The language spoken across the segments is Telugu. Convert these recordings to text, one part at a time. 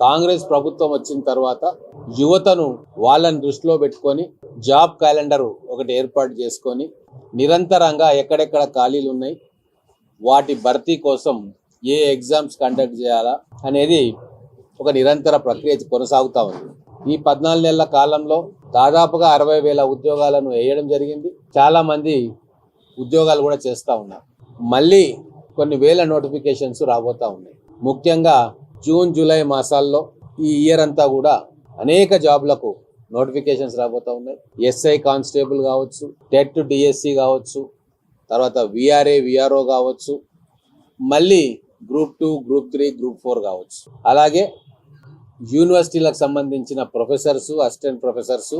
కాంగ్రెస్ ప్రభుత్వం వచ్చిన తర్వాత యువతను వాళ్ళని దృష్టిలో పెట్టుకొని జాబ్ క్యాలెండర్ ఒకటి ఏర్పాటు చేసుకొని నిరంతరంగా ఎక్కడెక్కడ ఖాళీలు ఉన్నాయి వాటి భర్తీ కోసం ఏ ఎగ్జామ్స్ కండక్ట్ చేయాలా అనేది ఒక నిరంతర ప్రక్రియ కొనసాగుతూ ఉంది. ఈ పద్నాలుగు నెలల కాలంలో దాదాపుగా అరవై వేల ఉద్యోగాలను వేయడం జరిగింది. చాలామంది ఉద్యోగాలు కూడా చేస్తూ ఉన్నారు. మళ్ళీ కొన్ని వేల నోటిఫికేషన్స్ రాబోతూ ఉన్నాయి. ముఖ్యంగా జూన్ జూలై మాసాల్లో ఈ ఇయర్ అంతా కూడా అనేక జాబ్లకు నోటిఫికేషన్స్ రాబోతా ఉన్నాయి. ఎస్ఐ కానిస్టేబుల్ కావచ్చు టెట్ డిఎస్సి కావచ్చు తర్వాత విఆర్ఏ విఆర్ఓ కావచ్చు మళ్ళీ group two group three group four కావచ్చు. అలాగే యూనివర్సిటీలకు సంబంధించిన ప్రొఫెసర్సు అసిస్టెంట్ ప్రొఫెసర్సు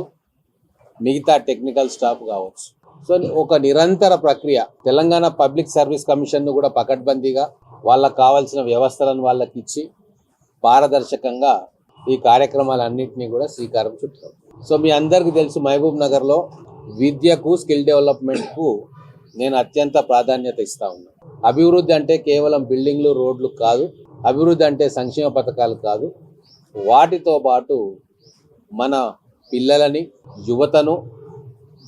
మిగతా టెక్నికల్ స్టాఫ్ కావచ్చు. సో ఒక నిరంతర ప్రక్రియ. తెలంగాణ పబ్లిక్ సర్వీస్ కమిషన్ను కూడా పకడ్బందీగా వాళ్ళకు కావాల్సిన వ్యవస్థలను వాళ్ళకి ఇచ్చి పారదర్శకంగా ఈ కార్యక్రమాలన్నింటినీ కూడా శ్రీకారం చుట్టాం. సో మీ అందరికీ తెలుసు మహబూబ్ నగర్లో విద్యకు స్కిల్ డెవలప్మెంట్కు నేను అత్యంత ప్రాధాన్యత ఇస్తా ఉన్నాను అభివృద్ధి అంటే కేవలం బిల్డింగ్లు రోడ్లు కాదు అభివృద్ధి అంటే సంక్షేమ పథకాలు కాదు. వాటితో పాటు మన పిల్లలని యువతను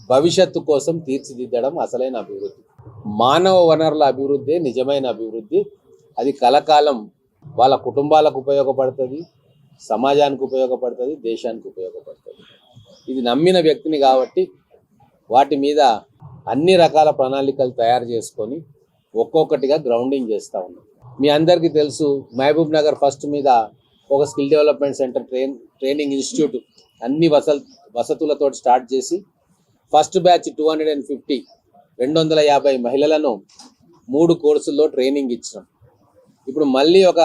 భవిష్యత్తు కోసం తీర్చిదిద్దడం అసలైన అభివృద్ధి. మానవ వనరుల అభివృద్ధి నిజమైన అభివృద్ధి. అది కలకాలం వాళ్ళ కుటుంబాలకు ఉపయోగపడుతుంది సమాజానికి ఉపయోగపడుతుంది దేశానికి ఉపయోగపడుతుంది. ఇది నమ్మిన వ్యక్తిని కాబట్టి వాటి మీద అన్ని రకాల ప్రణాళికలు తయారు చేసుకొని ఒక్కొక్కటిగా గ్రౌండింగ్ చేస్తూ ఉన్నాం. మీ అందరికీ తెలుసు మహబూబ్ నగర్ ఫస్ట్ మీద ఒక skill development centre train training institute అన్ని వస వసతులతో స్టార్ట్ చేసి first batch two hundred and fifty రెండు వందల యాభై మహిళలను మూడు కోర్సుల్లో ట్రైనింగ్ ఇచ్చినాం. ఇప్పుడు మళ్ళీ ఒక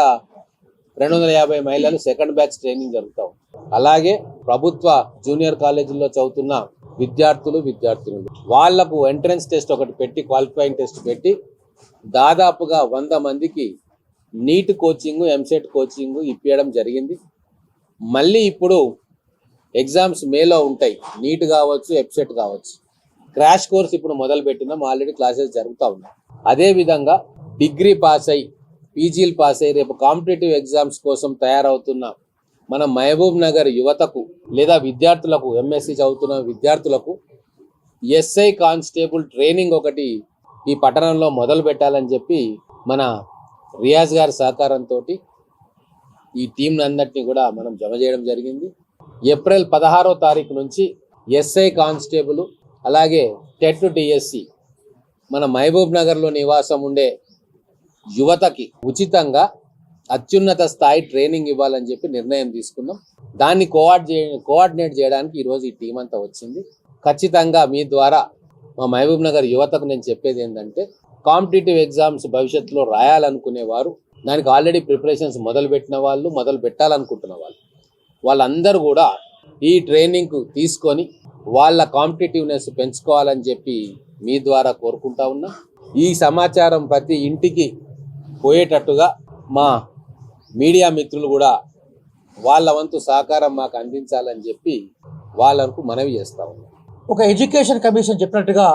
రెండు వందల యాభై మహిళలు సెకండ్ బ్యాచ్ ట్రైనింగ్ జరుగుతాం అలాగే ప్రభుత్వ జూనియర్ కాలేజీల్లో చదువుతున్న విద్యార్థులు విద్యార్థినులు. వాళ్ళకు ఎంట్రన్స్ టెస్ట్ ఒకటి పెట్టి క్వాలిఫైయింగ్ టెస్ట్ పెట్టి దాదాపుగా వంద మందికి నీట్ కోచింగ్ ఎంసెట్ కోచింగ్ ఇప్పించడం జరిగింది. మళ్ళీ ఇప్పుడు ఎగ్జామ్స్ మేలో ఉంటాయి. నీట్ కావచ్చు ఎప్సెట్ కావచ్చు. క్రాష్ కోర్స్ ఇప్పుడు మొదలు పెట్టినాం ఆల్రెడీ క్లాసెస్ జరుగుతూ ఉన్నాయి అదేవిధంగా డిగ్రీ పాస్ అయ్యి పీజీలు పాస్ అయ్యి రేపు కాంపిటేటివ్ ఎగ్జామ్స్ కోసం తయారవుతున్న మన మహబూబ్ నగర్ యువతకు లేదా విద్యార్థులకు ఎంఎస్సి చదువుతున్న విద్యార్థులకు ఎస్ఐ కానిస్టేబుల్ ట్రైనింగ్ ఒకటి ఈ పట్టణంలో మొదలు పెట్టాలని చెప్పి మన రియాజ్ గారి సహకారంతో ఈ టీం అందరినీ కూడా మనం జమ చేయడం జరిగింది. ఏప్రిల్ పదహారో తారీఖు నుంచి ఎస్ఐ కానిస్టేబుల్ అలాగే టెట్ డిఎస్సి మన మహబూబ్ నగర్లో నివాసం ఉండే యువతకి ఉచితంగా అత్యున్నత స్థాయి ట్రైనింగ్ ఇవ్వాలని చెప్పి నిర్ణయం తీసుకున్నాం. దాన్ని కోఆర్డ్ కోఆర్డినేట్ చేయడానికి ఈరోజు ఈ టీం అంతా వచ్చింది. ఖచ్చితంగా మీ ద్వారా మా మహబూబ్ నగర్ యువతకు నేను చెప్పేది ఏంటంటే కాంపిటేటివ్ ఎగ్జామ్స్ భవిష్యత్తులో రాయాలనుకునే వారు దానికి ఆల్రెడీ ప్రిపరేషన్స్ మొదలుపెట్టిన వాళ్ళు మొదలు పెట్టాలనుకుంటున్న వాళ్ళు. వాళ్ళందరూ కూడా ఈ ట్రైనింగ్ తీసుకొని వాళ్ళ కాంపిటేటివ్నెస్ పెంచుకోవాలని చెప్పి మీ ద్వారా కోరుకుంటా ఉన్నా. ఈ సమాచారం ప్రతి ఇంటికి పోయేటట్టుగా మా మీడియా మిత్రులు కూడా వాళ్ళ వంతు సహకారం మాకు అందించాలని చెప్పి వాళ్ళకు మనవి చేస్తా ఉన్నాం. ఒక ఎడ్యుకేషన్ కమిషన్ చెప్పినట్టుగా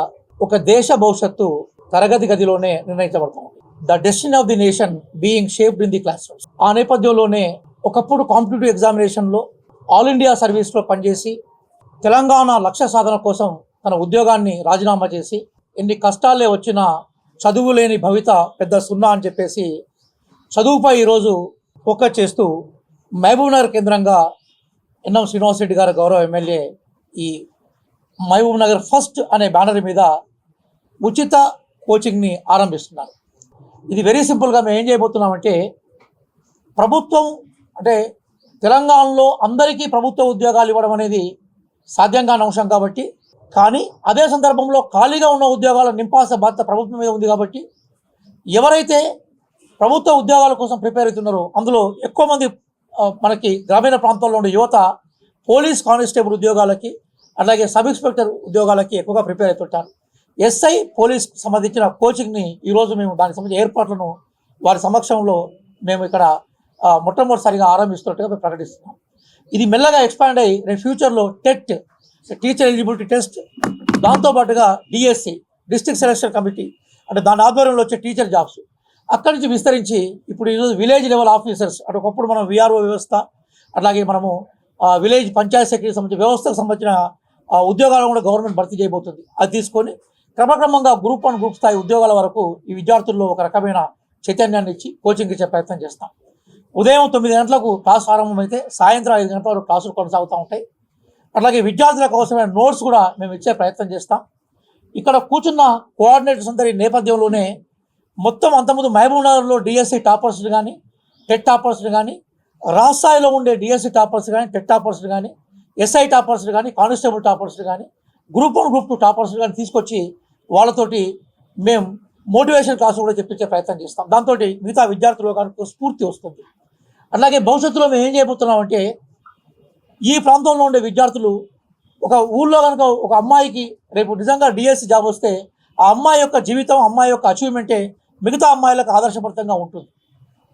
ఒక దేశ భవిష్యత్తు తరగతి గదిలోనే నిర్ణయించబడుతుంది. The destiny of the nation being shaped in the classrooms ఆ నేపథ్యంలోనే ఒకప్పుడు కాంపిటేటివ్ ఎగ్జామినేషన్లో ఆల్ ఇండియా సర్వీస్లో పనిచేసి తెలంగాణ లక్ష్య సాధన కోసం తన ఉద్యోగాన్ని రాజీనామా చేసి ఎన్ని కష్టాలే వచ్చినా చదువు లేని భవిత పెద్ద సున్నా అని చెప్పేసి చదువుపై ఈరోజు ఫోకస్ చేస్తూ మహబూబ్నగర్ కేంద్రంగా ఎన్ఎం శ్రీనివాస్ రెడ్డి గారు గౌరవ ఎమ్మెల్యే ఈ మహబూబ్నగర్ ఫస్ట్ అనే బ్యానర్ మీద ఉచిత కోచింగ్ని ఆరంభిస్తున్నారు. ఇది వెరీ సింపుల్గా మేము ఏం చేయబోతున్నామంటే ప్రభుత్వం అంటే తెలంగాణలో అందరికీ ప్రభుత్వ ఉద్యోగాలు ఇవ్వడం అనేది సాధ్యం కాని అంశం కాబట్టి కానీ అదే సందర్భంలో ఖాళీగా ఉన్న ఉద్యోగాలను నింపాల్సిన బాధ్యత ప్రభుత్వం మీద ఉంది కాబట్టి ఎవరైతే ప్రభుత్వ ఉద్యోగాల కోసం ప్రిపేర్ అవుతున్నారో అందులో ఎక్కువ మంది మనకి గ్రామీణ ప్రాంతాల్లో ఉండే యువత పోలీస్ కానిస్టేబుల్ ఉద్యోగాలకి అలాగే సబ్ ఇన్స్పెక్టర్ ఉద్యోగాలకి ఎక్కువగా ప్రిపేర్ అవుతుంటారు. ఎస్ఐ పోలీస్ సంబంధించిన కోచింగ్ని ఈరోజు మేము దానికి సంబంధించిన ఏర్పాట్లను వారి సమక్షంలో మేము ఇక్కడ మొట్టమొదటిసారిగా ఆరంభిస్తున్నట్టుగా మేము ప్రకటిస్తున్నాం. ఇది మెల్లగా ఎక్స్పాండ్ అయ్యి రేపు ఫ్యూచర్లో టెట్ టీచర్ ఎలిజిబిలిటీ టెస్ట్ దాంతోపాటుగా డిఎస్సి డిస్ట్రిక్ట్ సెలక్షన్ కమిటీ అంటే దాని ఆధ్వర్యంలో వచ్చే టీచర్ జాబ్స్ అక్కడి నుంచి విస్తరించి ఇప్పుడు ఈరోజు విలేజ్ లెవెల్ ఆఫీసర్స్ అంటే ఒకప్పుడు మనం విఆర్ఓ వ్యవస్థ అట్లాగే మనము ఆ, విలేజ్ పంచాయత్ సెక్రటరీ సంబంధించిన వ్యవస్థకు సంబంధించిన ఉద్యోగాలను కూడా గవర్నమెంట్ భర్తీ చేయబోతుంది. అది తీసుకొని క్రమక్రమంగా గ్రూప్ వన్ గ్రూప్ స్థాయి ఉద్యోగాల వరకు ఈ విద్యార్థుల్లో ఒక రకమైన చైతన్యాన్ని ఇచ్చి కోచింగ్ ఇచ్చే ప్రయత్నం చేస్తాం. ఉదయం తొమ్మిది గంటలకు క్లాస్ ప్రారంభమైతే సాయంత్రం ఐదు గంటల వరకు క్లాసులు కొనసాగుతూ ఉంటాయి. అట్లాగే విద్యార్థుల కోసమైన నోట్స్ కూడా మేము ఇచ్చే ప్రయత్నం చేస్తాం. ఇక్కడ కూర్చున్న కోఆర్డినేటర్స్ అందరి నేపథ్యంలోనే మొత్తం అంతకుముందు మహబూబ్ నగర్లో డిఎస్సి టాపర్స్ని కానీ టెట్ టాపర్స్ని కానీ రాష్ట్రాయిలో ఉండే డిఎస్సి టాపర్స్ కానీ టెట్ టాపర్స్ కానీ ఎస్ఐ టాపర్స్ కానీ కానిస్టేబుల్ టాపర్స్ కానీ group one group two toppers కానీ తీసుకొచ్చి వాళ్ళతోటి మేము మోటివేషన్ క్లాస్ కూడా చెప్పించే ప్రయత్నం చేస్తాం. దాంతో మిగతా విద్యార్థులు కానీ స్ఫూర్తి వస్తుంది. అలాగే భవిష్యత్తులో మేము ఏం చేయబోతున్నామంటే ఈ ప్రాంతంలో ఉండే విద్యార్థులు ఒక ఊళ్ళో కనుక ఒక అమ్మాయికి రేపు నిజంగా డిఎస్సి జాబ్ వస్తే ఆ అమ్మాయి యొక్క జీవితం అమ్మాయి యొక్క అచీవ్మెంటే మిగతా అమ్మాయిలకు ఆదర్శప్రదంగా ఉంటుంది.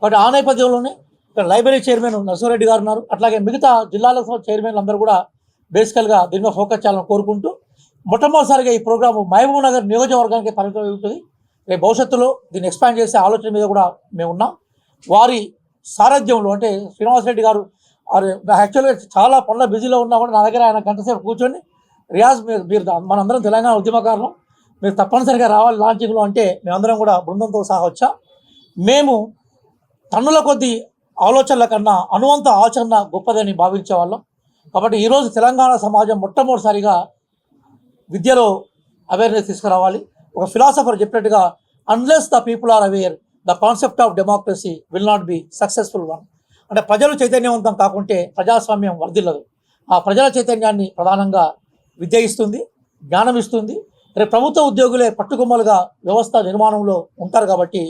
కాబట్టి ఆ నేపథ్యంలోనే ఇక్కడ లైబ్రరీ చైర్మన్ నరసింహారెడ్డి గారు ఉన్నారు. అట్లాగే మిగతా జిల్లాల చైర్మన్లు అందరూ కూడా బేసికల్గా దీని మీద ఫోకస్ చేయాలని కోరుకుంటూ మొట్టమొదటిసారిగా ఈ ప్రోగ్రాము మహబూబ్ నగర్ నియోజకవర్గానికి పరిమితం ఉంటుంది. రేపు భవిష్యత్తులో దీన్ని ఎక్స్పాండ్ చేసే ఆలోచన మీద కూడా మేము ఉన్నాం. వారి సారథ్యంలో అంటే శ్రీనివాసరెడ్డి గారు వారు యాక్చువల్గా చాలా పనుల బిజీలో ఉన్నా కూడా నా దగ్గర ఆయన గంటసేపు కూర్చొని రియాజ్ మీరు మీరు మనందరం తెలంగాణ ఉద్యమకారులం. మీరు తప్పనిసరిగా రావాలి లాంచింగ్లో అంటే మేమందరం కూడా బృందంతో సహా వచ్చాం. మేము తన్నుల కొద్ది ఆలోచనల కన్నా అనువంత ఆచరణ గొప్పదని భావించే వాళ్ళం కాబట్టి ఈరోజు తెలంగాణ సమాజం మొట్టమొదటిసారిగా విద్యలో అవేర్నెస్ తీసుకురావాలి. ఒక ఫిలాసఫర్ చెప్పినట్టుగా unless the people are aware the concept of democracy will not be successful one అంటే ప్రజలు చైతన్యవంతం కాకుంటే ప్రజాస్వామ్యం వర్ధిల్లదు. ఆ ప్రజల చైతన్యాన్ని ప్రధానంగా విద్య ఇస్తుంది జ్ఞానం ఇస్తుంది రేపు ప్రభుత్వ ఉద్యోగులే పట్టుకొమ్మలుగా వ్యవస్థ నిర్మాణంలో ఉంటారు కాబట్టి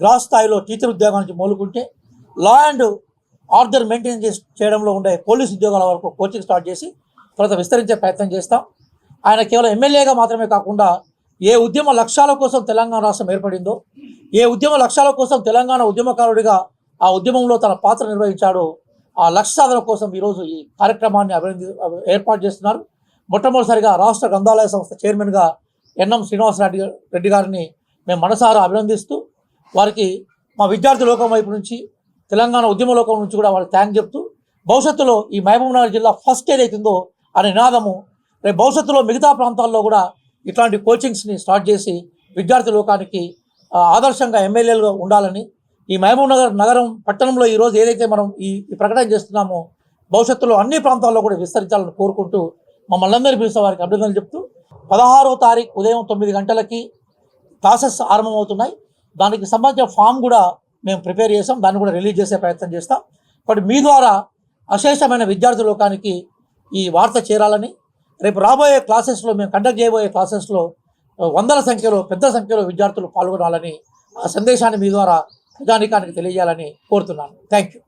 గ్రాస్ స్థాయిలో టీచర్ ఉద్యోగాల నుంచి మోలుకుంటే లా అండ్ ఆర్డర్ మెయింటైన్ చేసి చేయడంలో ఉండే పోలీస్ ఉద్యోగాల వరకు కోచింగ్ స్టార్ట్ చేసి తర్వాత విస్తరించే ప్రయత్నం చేస్తాం. ఆయన కేవలం ఎమ్మెల్యేగా మాత్రమే కాకుండా ఏ ఉద్యమ లక్ష్యాల కోసం తెలంగాణ రాష్ట్రం ఏర్పడిందో ఏ ఉద్యమ లక్ష్యాల కోసం తెలంగాణ ఉద్యమకారుడిగా ఆ ఉద్యమంలో తన పాత్ర నిర్వహించాడో. ఆ లక్ష్య సాధన కోసం ఈరోజు ఈ కార్యక్రమాన్ని అభినంది ఏర్పాటు చేస్తున్నారు. మొట్టమొదటిసారిగా రాష్ట్ర గ్రంథాలయ సంస్థ చైర్మన్గా ఎన్ఎం శ్రీనివాసరెడ్డి గారు- రెడ్డి గారిని మేము మనసారా అభినందిస్తూ వారికి మా విద్యార్థి లోకం వైపు నుంచి తెలంగాణ ఉద్యమ లోకం నుంచి కూడా వాళ్ళకి థ్యాంక్ చెప్తూ భవిష్యత్తులో ఈ మహబూబ్నగర్ జిల్లా ఫస్ట్ ఏదైతుందో అనే నినాదము రేపు భవిష్యత్తులో మిగతా ప్రాంతాల్లో కూడా ఇట్లాంటి కోచింగ్స్ని స్టార్ట్ చేసి విద్యార్థి లోకానికి ఆదర్శంగా ఎమ్మెల్యేలుగా ఉండాలని ఈ మహబూబ్ నగర్ నగరం పట్టణంలో ఈరోజు ఏదైతే మనం ఈ ప్రకటన చేస్తున్నామో భవిష్యత్తులో అన్ని ప్రాంతాల్లో కూడా విస్తరించాలని కోరుకుంటూ మమ్మల్ని అందరినీ పిలిచిన వారికి అభినందనలు చెప్తూ పదహారో తారీఖు ఉదయం తొమ్మిది గంటలకి క్లాసెస్ ఆరంభమవుతున్నాయి. దానికి సంబంధించిన ఫామ్ కూడా మేము ప్రిపేర్ చేసాం దాన్ని కూడా రిలీజ్ చేసే ప్రయత్నం చేస్తాం. బట్ మీ ద్వారా అశేషమైన విద్యార్థి లోకానికి ఈ వార్త చేరాలని రేపు రాబోయే క్లాసెస్లో మేము కండక్ట్ చేయబోయే క్లాసెస్లో వందల సంఖ్యలో పెద్ద సంఖ్యలో విద్యార్థులు పాల్గొనాలని ఆ సందేశాన్ని మీ ద్వారా ప్రజానికానికి తెలియజేయాలని కోరుతున్నాను. Thank you